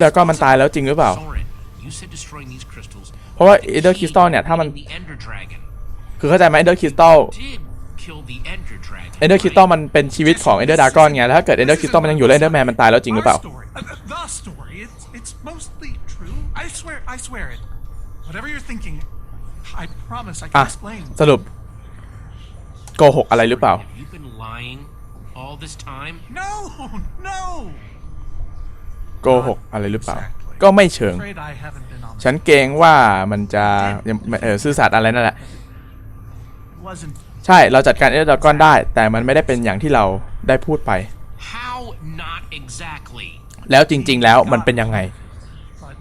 แล้วก็มันตายแล้วจริงหรือเปล่า Soren, you said destroying these crystals เพราะว่า Ender Crystal เนี่ยถ้ามัน the Ender Dragon คือเข้าใจไหม Ender Crystal did kill the Ender Dragon. Ender right? Crystal มันเป็นชีวิตของ Ender Dragon ไงแล้วถ้าเกิด Ender Crystal มันยังอยู่แล้ว Enderman มันตายแล้วจริงหรือเปล่า Our story, uh, uh, the story. It's it's mostly true. I swear. I swear it. Whatever you're thinking, I promise I can อะ explain. สรุปโกหกอะไรหรือเปล่า Have you been lying all this time? No, no. โกหกอะไรหรือเปล่า ก็ไม่เชิง Afraid I haven't been honest. ฉันเกรงว่ามันจะยังเออซื่อสัตย์อะไรนั่นแหละ It wasn't. ใช่เราจัดการ Ender Dragon ได้ แต่มันไม่ได้เป็นอย่างที่เราได้พูดไป How not exactly? แล้วจริง ๆ แล้วมันเป็นยังไง But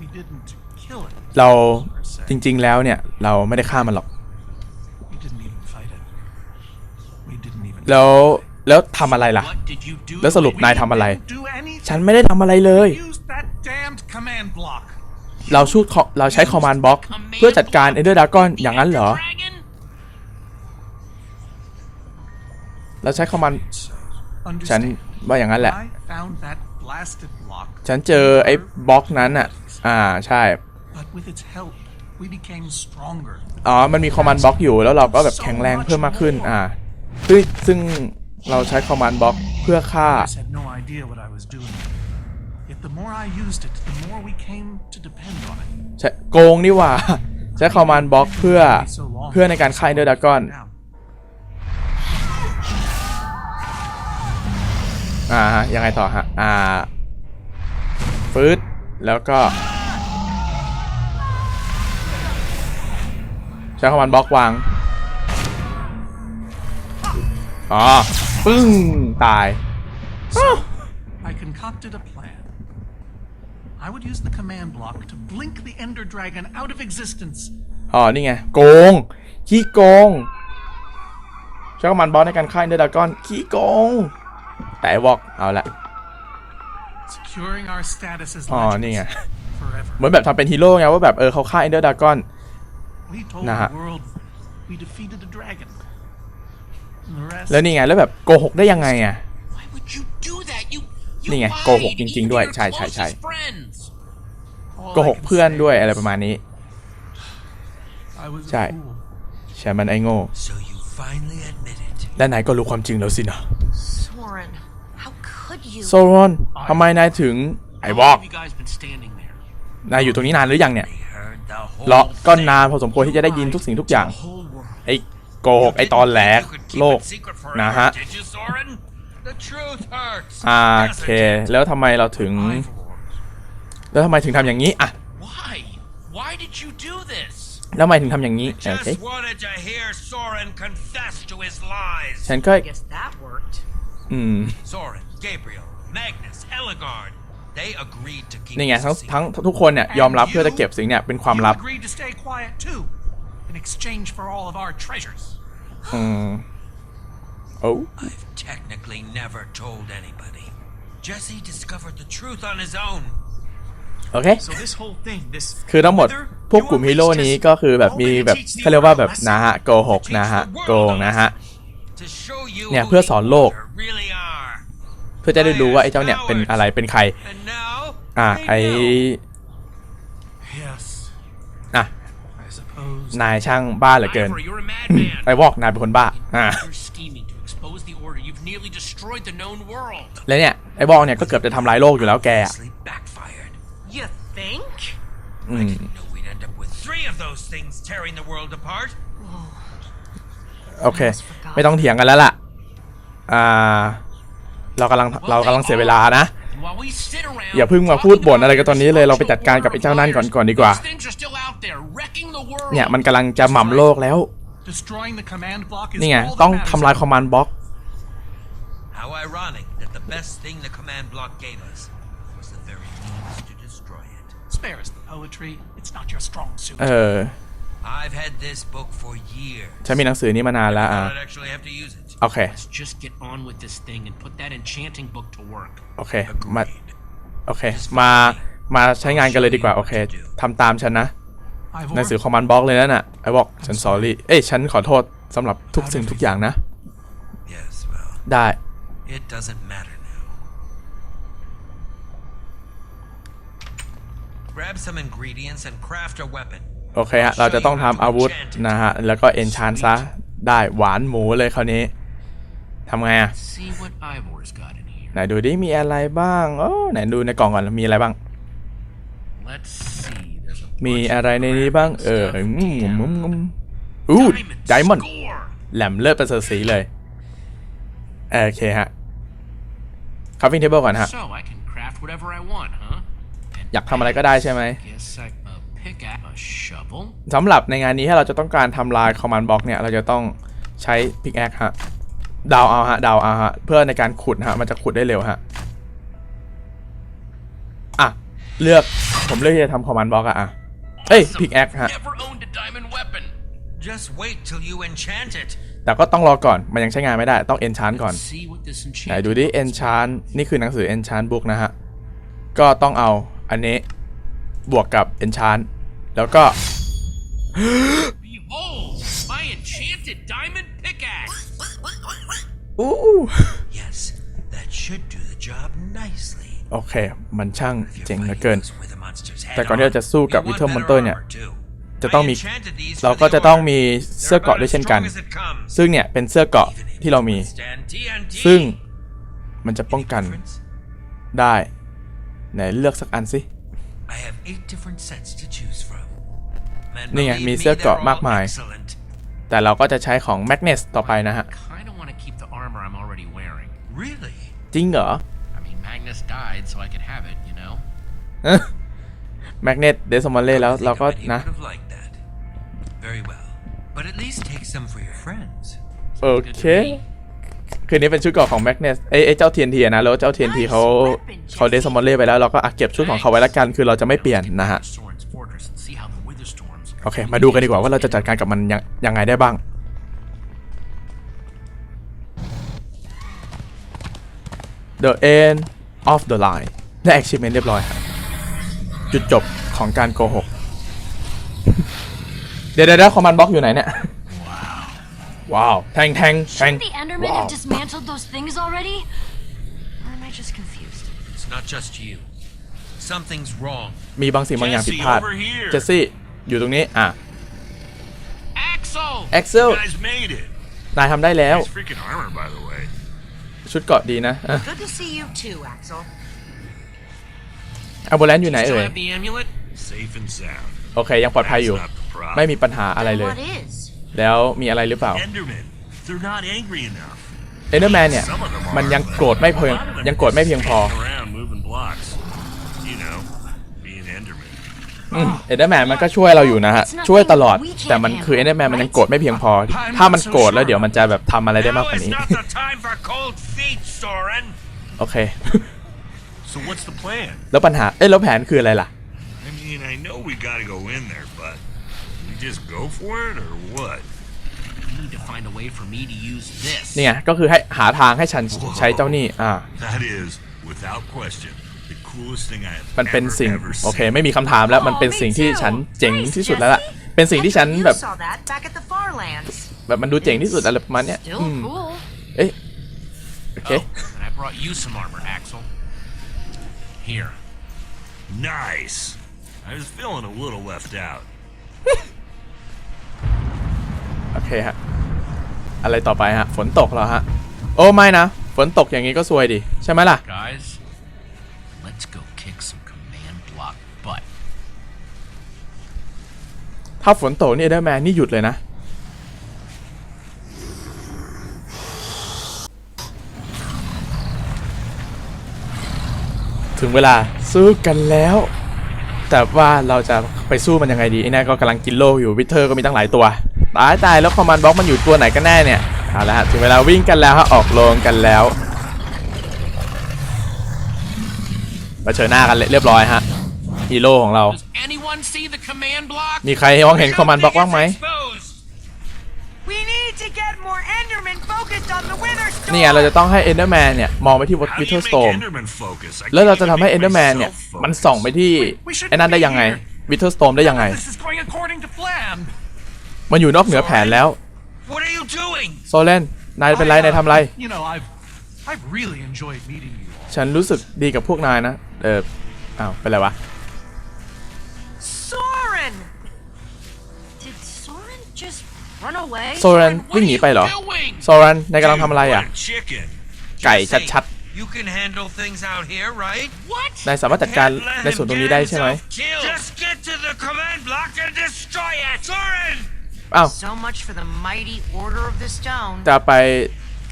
we didn't kill it. เราจริง ๆ แล้วเนี่ย เราไม่ได้ฆ่ามันหรอก We didn't even fight it. We didn't even. แล้ว แล้วทำอะไรล่ะ What did you do? แล้วสรุป to นาย it? ทำอะไร Do anything. ฉันไม่ได้ทำอะไรเลย Use that damned command block. เราชูดเราใช้คอมมานด์บล็อก Command เพื่อจัดการ block Ender Dragon the อย่างนั้นเหรอ Ender Dragon? เราใช้คอมมานด์ฉัน Understand? ว่าอย่างนั้นแหละ I found that blasted block. ฉันเจอไอ้บล็อกนั้นอะ อ่าใช่ But with its help, we became stronger. อ๋อ มันมีคอมมานด์บล็อกอยู่แล้วเราก็แบบแข็งแรงเพิ่มมากขึ้น อ่าซึ่งซึ่ง เราใช้คอมมานด์บล็อกเพื่อฆ่า I had no idea what I was doing. Yet the more I used it, the more we came to depend on it. ใช้โกงนี่หว่า ใช้คอมมานด์บล็อกเพื่อเพื่อในการฆ่า Ender Dragon Now, อ่าฮะยังไงต่อฮะ อ่าฟืดแล้วก็ ใช้คอมมานด์บล็อกวาง อ๋อ ปึ้ง ตาย I concocted a plan. I would use the command block to blink the Ender Dragon out of existence. อ๋อ นี่ไง โกง ขี้โกง ใช้คอมมานด์บล็อกในการฆ่าเดอร์ดากอน ขี้โกง แต่ไอ้วอก เอาละ Securing our status as อ๋อ legends นี่ไง forever. เหมือนแบบทำเป็นฮีโร่ไงว่าแบบ เออเขาฆ่าเดอร์ดากอน We told Nah. the world we defeated a dragon. And the rest แล้วนี่ไงแล้วแบบโกหกได้ยังไงอะ Why would you do that? You, you นี่ไง lied โกหกจริง ๆ ด้วย even to ใช่ your ใช่ใช่ closest friends. all โกห I ก can เพื่อน say ด้วยอะไร is ประมาณนี้ I was Chai. a fool. ใช่มันไอ้โง่ So you finally admit it. และนายก็รู้ความจริงแล้วสินะ Soren, how could you? โซรอนทำไมนายถึงไอ้ How ว long อก have you guys been standing there? นายอยู่ตรงนี้นานหรือยังเนี่ย We heard the whole เลาะก็ thing. นานพอสมควรที่จะได้ยินทุกสิ่งทุกอย่าง The whole world. ไอ้ โกหกไอ้ตอนแหลก You could keep โลก it secret forever, นะฮะ Did you, Soren? The truth hurts. อ่าโอ doesn't เค it? แล้วทำไมเราถึง I've warned. แล้วทำไมถึงทำอย่างนี้อะ Why? Why did you do this? แล้วทำไมถึงทำอย่างนี้โอ Just เค wanted to hear Soren confess to his lies. ฉันก็ I guess that worked. อืม Soren, Gabriel, Magnus, Ellegard. They agreed to keep นี่ไง this ทั้ง a secret. ทั้งทุกคนเนี่ยยอมรับเพื่อจะเก็บสิ่งเนี่ยเป็นความ You ลับ agreed to stay quiet too, in exchange for all of our treasures. อืมโอ้ I've technically never told anybody. Jesse discovered the truth on his own. โอเค So this whole thing, this คือทั้งหมด พวกกลุ่มฮีโร่นี้ก็คือแบบมีแบบเขาเรียกว่าแบบนะฮะโกหกนะฮะโกงนะฮะ To show you เนี่ย who เพื่อ the สอนโลก Order really are. เพื่อจะได้รู้ว่าไอ้เจ้าเนี่ยเป็นอะไรเป็นใคร And now อะ they ไอ้ know. นายช่างบ้าเหลือเกิน Ivor, you're a madman. ไอ้วอกนายเป็นคนบ้าอะ You're scheming to expose the order. You've nearly destroyed the known world. แล้วเนี่ย ไอ้วอกเนี่ยก็เกือบจะทำลายโลกอยู่แล้วแกอะ Obviously backfired. You think? อื I ม didn't know we'd end up with three of those things tearing the world apart. โอเค ไม่ต้องเถียงกันแล้วล่ะ อ่า เรากำลังเรากำลังเสียเวลานะ And while we sit around อย่าเพิ่งมาพูดบ่นอะไรกันตอนนี้เลย เราไปจัดการกับไอ้เจ้านั่นก่อนก่อนดีกว่า เนี่ยมันกำลังจะหม่ำโลกแล้ว Destroying the command block is นี่ไง all that ต้อง matters ทำลายคอมมานด์บล็อก How ironic that the best thing the command block gave us was the very means to destroy it. Spare us the poetry. It's not your strong suit. เออ I've had this book for years. ฉันมีหนังสือนี้มานานแล้ว I อะ thought I'd actually have to use it. โอเค Let's just get on with this thing and put that enchanting book to work. โอเค มา Agreed. โอเค มา มาใช้งานกันเลยดีกว่า โอเค ทำตามฉันนะ Ivor, หนังสือคอมมานด์บล็อกเลยนั่นน่ะไอ้บอกฉันสอรี่เอ้ยฉันขอโทษสำหรับทุกสิ่งทุกอย่างนะ Yes, well, ได้ it doesn't matter now. grab some ingredients and craft a weapon. โอเคฮะ เราจะต้องทำอาวุธนะฮะ แล้วก็เอนชานซะ ได้หวานหมูเลยคราวนี้ทำไงอะ See what Ivor's got in here. ไหนดูดิมีอะไรบ้างโอ้ไหนดูในกล่องก่อนมีอะไรบ้าง Let's see. There's a มี bunch อะไรในนี้บ้างเออ stuff อืม we อืม have. อืมอู้ไดมอนด์ Score! แหลมเลิศประเสริฐสีเลยโอเคฮะคัฟฟิ้งเทเบิลก่อนฮะ So I can craft whatever I want, huh? And อยากทำอะไรก็ได้ใช่ไหม Guess I a pickaxe, a shovel. สำหรับในงานนี้ถ้าเราจะต้องการทำลายคอมมานด์บล็อกเนี่ย เราจะต้องใช้พิกแอคฮะเดาวเอาฮะเดาวเอาฮะ เพื่อในการขุดฮะ มันจะขุดได้เร็วฮะอะ เลือกผมเลือกที่จะทำคอมมานด์บล็อกอะอะเอ้ยพิกแอคฮะ Never owned a diamond weapon. Just wait till you enchant it. แต่ก็ต้องรอก่อน มันยังใช้งานไม่ได้ ต้องเอนชานก่อน Let's see what this ไหน enchant. ดูดิ enchant นี่คือหนังสือ enchant book นะฮะ ก็ต้องเอาอันนี้บวกกับ enchant แล้วก็ Behold, my enchanted diamond pickaxe. อู้ โอเค มันช่าง If you're เจ๋งเหลือ fighting เกิน those wither monsters head แต่ก่อนที่เราจะสู้กับ on, you Wither want Monster better เนี่ย armor too. จะต้อง I มี enchanted these เรา for ก็ the จะต้อง order. มีเสื้อ They're เกราะ about ด้วย as เช่นกัน strong as it comes. ซึ่งเนี่ยเป็นเสื้อเกราะ Even able ที่เรามี to withstand TNT. ซึ่งมันจะป้อง Any กัน preference? ได้ ไหนเลือกสักอันสิ I have eight different sets to choose from. And นี่ไง believe มี me, เสื้อเกราะ they're all มากมาย excellent. แต่เราก็จะใช้ของ Magnus ต่อไปนะฮะ Kind of want to keep the armor I'm already wearing. Really? จริงเหรอ I mean, Magnus died, so I could have it, you know? แมกเนตเดซมอลเล่แล้ว I think เราก็ I bet he นะ would have liked that. Very well. But at least take some for your friends. โอเคคืนนี้เป็นชุดเกราะของแมกเนสเอ้ยเอ้ยเจ้าเทียนทีนะแล้วเจ้าเทียนทีเขาเขาเดซมอลเล่ไปแล้วเราก็อะเก็บชุดของเขาไว้ละกันคือเราจะไม่เปลี่ยนนะฮะ Soren's fortress and see how the wither storms. โอเค มาดูกันดีกว่าว่าเราจะจัดการกับมันยังยังไงได้บ้าง The end of the line ได้ achievement เรียบร้อยครับจุดจบของการโกหก เดี๋ยวเดี๋ยวคอมมานด์บล็อกอยู่ไหนเนี่ย ว้าวแทงแทงแทง Shouldn't the Endermen Wow. have dismantled those things already? Or am I just confused? It's not just you. Something's wrong. มีบางสิ่งบางอย่างผิดพลาด Jesse, over here. เจสซี่ อยู่ตรงนี้ อะ Axel! เอ็กเซล You guys made it. นายทำได้แล้ว Nice freaking armor, by the way. ชุดเกราะดีนะ Good to see you too, Axel. อัลโบแลนอยู่ไหน Still เอ่ย have the amulet? Safe and sound. โอเค ยังปลอดภัยอยู่ That's not the problem. ไม่มีปัญหาอะไรเลย What is? แล้วมีอะไรหรือเปล่า Enderman. They're not angry enough. เอเดอร์แมนเนี่ย Some of them are. มันยังโกรธไม่เพียง A lot of them ยังโกรธไม่เพียงพอ เอเดอร์แมนมันก็ช่วยเราอยู่นะฮะ ช่วยตลอดแต่มันคือเอเดอร์แมนมันยังโกรธไม่เพียงพอ ถ้ามันโกรธแล้วเดี๋ยวมันจะแบบทำอะไรได้มาก Now กว่า is นี้ not the time for cold feet, Soren. โอเค So what's the plan? แล้วปัญหา เอ้ยแล้วแผนคืออะไรล่ะ I mean, I know we gotta go in there, but we just go for it or what? You need to find a way for me to use this. นี่ไงก็คือให้หาทางให้ฉันใช้เจ้านี่อ่า That is, without question, มันเป็น ever, สิ่ง ever โอเค seen. ไม่มีคำถามแล้วมันเป็นสิ่งที่ฉันเจ๋งที่สุดแล้วล่ะเป็นสิ่งที่ฉัน You แบบ saw that back at the Farlands. แบบมันดูเจ๋งที่สุดอะไรประมาณเนี้ย Still อืม cool. เอ๊ะโอเค Oh, and I brought you some armor, Axel. Here. Nice. I was feeling a little left out. โอเคฮะอะไรต่อไปฮะฝนตกเหรอฮะ โอ้ไม่นะ ฝนตกอย่างนี้ก็ซวยดิ ใช่ไหมล่ะ Guys, ถ้าฝนตกนี่เอเดอร์แมนนี่หยุดเลยนะ ถึงเวลาสู้กันแล้ว แต่ว่าเราจะไปสู้มันยังไงดีไอ้นั่นก็กำลังกินโลอยู่วิเทอร์ก็มีตั้งหลายตัวตายตายแล้วคอมมานด์บล็อกมันอยู่ตัวไหนกันแน่เนี่ยเอาละฮะถึงเวลาวิ่งกันแล้วฮะออกโรงกันแล้วมาเชิญหน้ากันเลยเรียบร้อยฮะฮีโร่ของเรา Does anyone see the command block? มีใครมองเห็นคอมมานด์บล็อกบ้างไหม Exposed. We need to get more Endermen focused on the Wither Storm. นี่ไงเราจะต้องให้เอนเดอร์แมนเนี่ย มองไปที่ How do วิ you เทอร์ make สโตม Enderman focus? I แล้วเรา can't จะ even ทำให้ make เอนเดอร์แมนเนี่ย myself มันส่องไปที่ We shouldn't ไอ้นั่นได้ยังไง be วิเทอร์สโตมได้ยังไง This is going according to plan. มันอยู่นอกเหนือแผนแล้ว What are you doing? โซเลนนายเป็นไร I, uh, นายทำไร You know, I've I've really enjoyed meeting you all. ฉันรู้สึกดีกับพวกนายนะ เอออ้าวเป็นไรวะ โซรันวิ่งหนีไปเหรอ Doing? โซรันนายกำลังทำอะไรอะ What a chicken. ไก่ Just say, ชัด You can handle things out here, right? What? ๆนายสามารถจัดการ Let ใน him ส่วนตรง get นี้ได้ใช่ไหม himself killed. Just get to the command block and destroy it! Soren! อ้าว So much for the mighty Order of the Stone. จะไป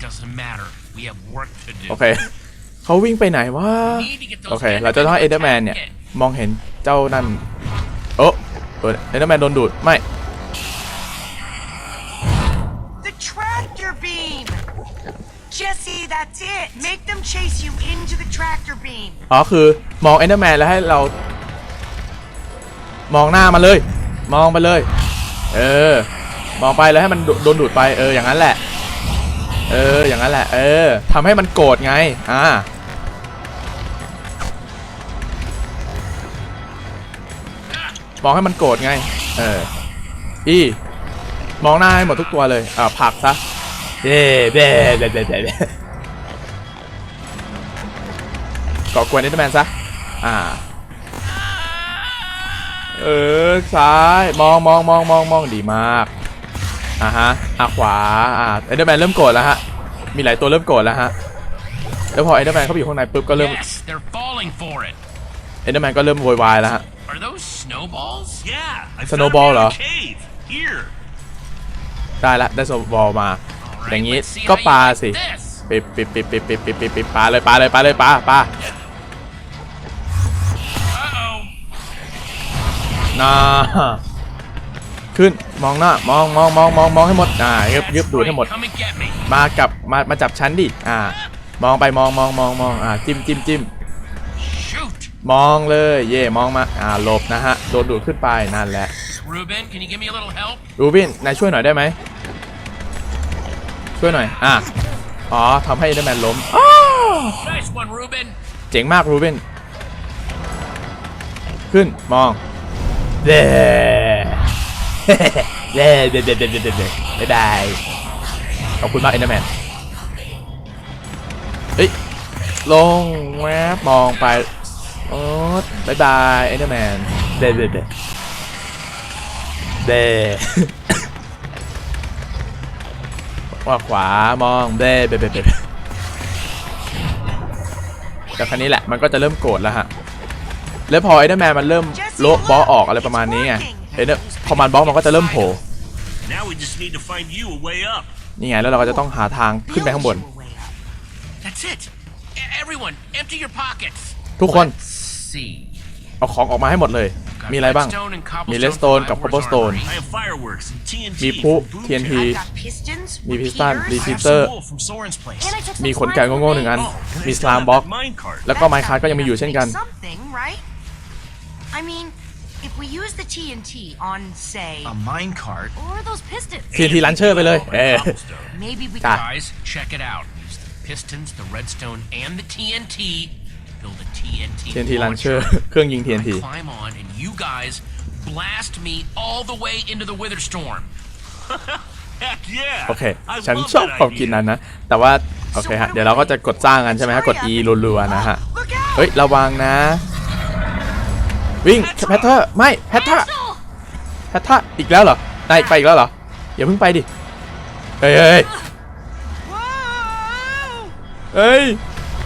Doesn't matter. We have work to do. โอเคเขาวิ่งไปไหนวะ Need to get those โอเค เราจะต้องให้เอเดอร์แมนเนี่ย มองเห็นเจ้านั่นโอ้เอเดอร์แมนโดนดูด ไม่ Jesse, that's it! Make them chase you into the tractor beam! อ๋อคือมองเอเดอร์แมนแล้วให้เรา มองหน้ามันเลย มองไปเลย เออ มองไปแล้วให้มันโดนดูดไปเอออย่างนั้นแหละ เอออย่างนั้นแหละ เออทำให้มันโกรธไงอ่ามองให้มันโกรธไง เออ อี มองหน้าให้หมดทุกตัวเลย อ่าผักซะ เย้เบ้เบ้เบ้เบ้เบ้ก่อกวนเอเดอร์แมนซะ อ่า เออ ซ้าย มองมองมองมองมองดีมาก อ่าฮะ อ่าขวา อ่าเอเดอร์แมนเริ่มโกรธแล้วฮะ มีหลายตัวเริ่มโกรธแล้วฮะ แล้วพอเอเดอร์แมนเข้าไปอยู่ข้างในปุ๊บก็เริ่ม Yes, they're falling for it. เอเดอร์แมนก็เริ่มโวยวายแล้วฮะ Are those snowballs? Yeah, I found Snowball it in เหรอ ได้ละ ได้โซบอลมา อย่าง right, นี้ let's see ก็ how you ปา like สิ this. ปิดปิดปิดปิดปิดปิดปิดปิดปาเลยปาเลยปาเลยปาเลยปาปา Uh-oh. น่าขึ้นมองหน้ามองมองมองมองมองให้หมดอ่ายึบ That's ยึบดูดให้หมด right, Come and get me. มากับมามาจับชั้นดิอ่ามองไปมองมองมองมองอ่าจิ้มจิ้มจิ้ม Shoot. มองเลยเย่มองมาอ่าหลบนะฮะโดนดูดขึ้นไปนั่นแหละ Ruben, can you give me a little help? รูบินนายช่วยหน่อยได้ไหม ช่วยหน่อย อะ อ๋อทำให้เดอร์แมนล้มอ้าว Nice one, Ruben. เจ๋งมากรูบินขึ้น มองเด้เด้เด้เด้เด้เด้เด้บ๊ายบายขอบคุณมากเอ็นเดอร์แมน เฮ้ย ลงแวบมองไป โอ๊ตบายบายเอ็นเดอร์แมน เด้เด้เด้เด้ ว่าขวามองเด้เด้เด้เด้แต่ครั้นี้แหละมันก็จะเริ่มโกรธแล้วฮะแล้วพอเอเดอร์แมนมันเริ่มโละบอสออกอะไรประมาณนี้ไงเอเดอร์พอมันบล็อกมันก็จะเริ่มโผล่ Now we just need to find you a way up. นี่ไงแล้วเราก็จะต้องหาทางขึ้นไปข้างบน Build you a way up. That's it. E- everyone, empty your pockets. ทุกคน See. เอาของออกมาให้หมดเลย Got มีอะไรบ้าง redstone and มี cobblestone เลสโตน for กับ Ivor's คอ b บ e สโตน armory. I have fireworks and TNT. มีพลุ from Boom TNT Town. I've got pistons, Mi piston, repeaters, mi I have Peter. some wool from Soren's place. And I took some มีขน slime ไก่ from โง่ๆหนึ่ง me. อัน Oh, and I มี still สลาม have บล็อก that minecart. แล้วก็ไมค์คาร์ก็ยังมีอยู่เช่นกัน Something, right? I mean, if we use the TNT on, say, A minecart. Or those pistons. ทีทีลันเชอร์ไปเลยเออ maybe we Ah. could Guys, check it out. Use the pistons, the redstone, and the TNT to build a TNT. TNT launcher เครื่องยิง TNT I climb on, and you guys blast me all the way into the Wither Storm. Heck yeah. โอเค I ฉัน love ชอบ that ความ idea. คิดนั้นนะ แต่ว่า โอเคฮะ เดี๋ยวเราก็จะกดสร้างกันใช่ไหมฮะ กด E รัวๆนะฮะ Look out! เฮ้ย ระวังนะ วิ่ง แพทเทอร์ ไม่ แพทเทอร์ Axel! แพทเทอร์ อีกแล้วเหรอนายไปอีกแล้วเหรอ อย่าเพิ่งไปดิ เฮ้ยเฮ้ย Whoa! เฮ้ย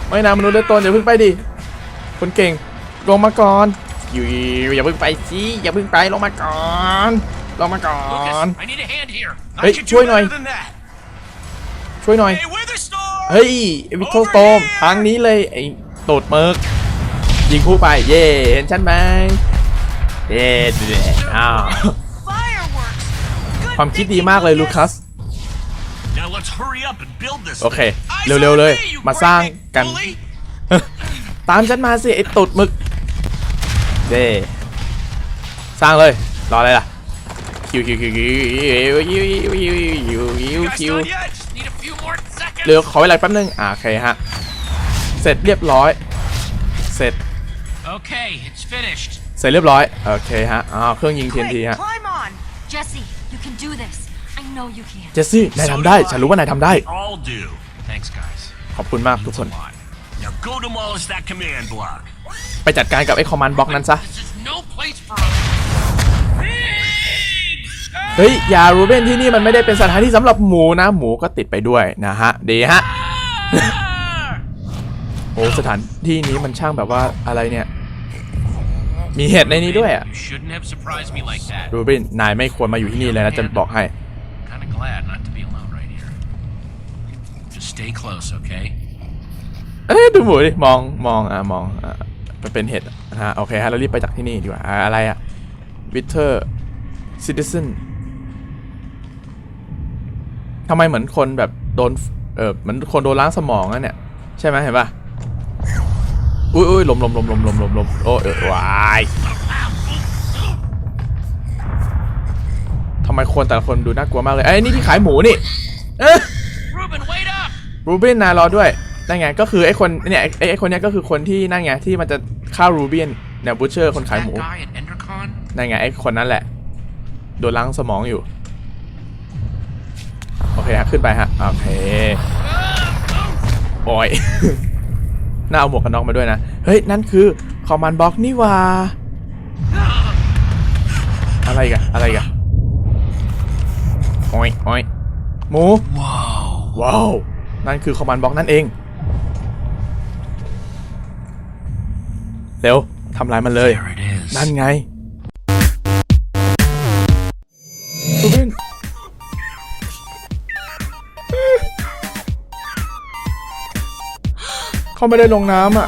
ไม่นามนุษย์เลยตนอย่าเพิ่งไปดิคนเก่งลงมาก่อนอยู่อย่าเพิ่งไปสิอย่าเพิ่งไปลงมาก่อนลงมาก่อน Lucas, I need a hand here. Hey, I could do ช่วยหน่อย better than that. ช่วยหน่อย Hey, Witherstorm! เฮ้ยวิกโตสโตมทางนี้เลยไอ้โตดเมิร์กยิงคู่ไปเย่เห็นฉันไหมเย่เดอ้าว Fireworks! Good ความคิด thing ดี you มากเลย know ลูคัส โอเค thing. เร็วๆเลย มาสร้างกัน Bully. ตามฉันมาสิ ไอ้ตูดหมึกเย่สร้างเลย รออะไรล่ะ คิวคิวคิวคิวคิวคิวคิวคิว You guys คิว done yet? Just need a few more seconds. เดี๋ยวขอเวลาแป๊บนึง อ่าโอเคฮะ เสร็จเรียบร้อย เสร็จ Okay, it's finished. เสร็จเรียบร้อย โอเคฮะ อ้าว เครื่องยิง TNT Quick, ฮะ climb on! Jesse, you can do this. I know you can. เจสซี่ นายทำได้ ฉันรู้ว่านายทำได้ All do. Thanks, guys. ขอบคุณมากทุกคน A lot. Now go demolish that command block. ไปจัดการกับไอ้คอมมานด์บล็อกนั้นซะ This is no place for us. Pigs! เฮ้ย อย่ารูเบนที่นี่มันไม่ได้เป็นสถานที่สำหรับหมูนะ หมูก็ติดไปด้วยนะฮะ ดีฮะ โอ้สถานที่นี้มันช่างแบบว่าอะไรเนี่ย มีเห็ดในนี้ด้วยอะ You shouldn't have surprised me like that. รูเบนนายไม่ควรมาอยู่ที่นี่เลยนะจะบอกให้ Kind of glad not to be alone right here. Just stay close, okay? เอ้ยดูหมูดิมองมองอะมองอะมันเป็นเห็ดอะฮะโอเคฮะเรารีบไปจากที่นี่ดีกว่าอะอะไรอะวิเทอร์ซิติ e n ทำไมเหมือนคนแบบโดนเออเหมือนคนโดนล้างสมองอะเนี่ย ใช่ไหมเห็นปะอุ้ยอุ้ยลมลมลมลมลมลมลมโอ้เออวายำไมคนแต่ละคนดูน่ากลัวมากเลยไอ้ยนี่ที่ขายหมูนี่เอ๊ะ Ruben, wait up! รูบินนายรอด้วยนั่นไงก็คือไอ้คนเนี่ยไอ้ไอ้คนเนี้ยก็คือคนที่นั่นไงที่มันจะฆ่ารูบินเนี่ยบูเชอร์คนขายหมู That guy at Endercon? นั่นไงไอ้คนนั้นแหละโดนล้างสมองอยู่โอเคฮะขึ้นไปฮะโอเคโอ้ยน่าเอาหมวกกันน็อกมาด้วยนะเฮ้ยนั่นคือคอมมานด์บล็อกนี่หว่าอะไรกันอะไรกัน โอ้ยโอ้ยหมูว้าวนั่นคือคอมมานด์บล็อกนั่นเองเร็วทำลายมันเลย There it is. นั่นไงรูบินเขาไม่ได้ลงน้ำอะ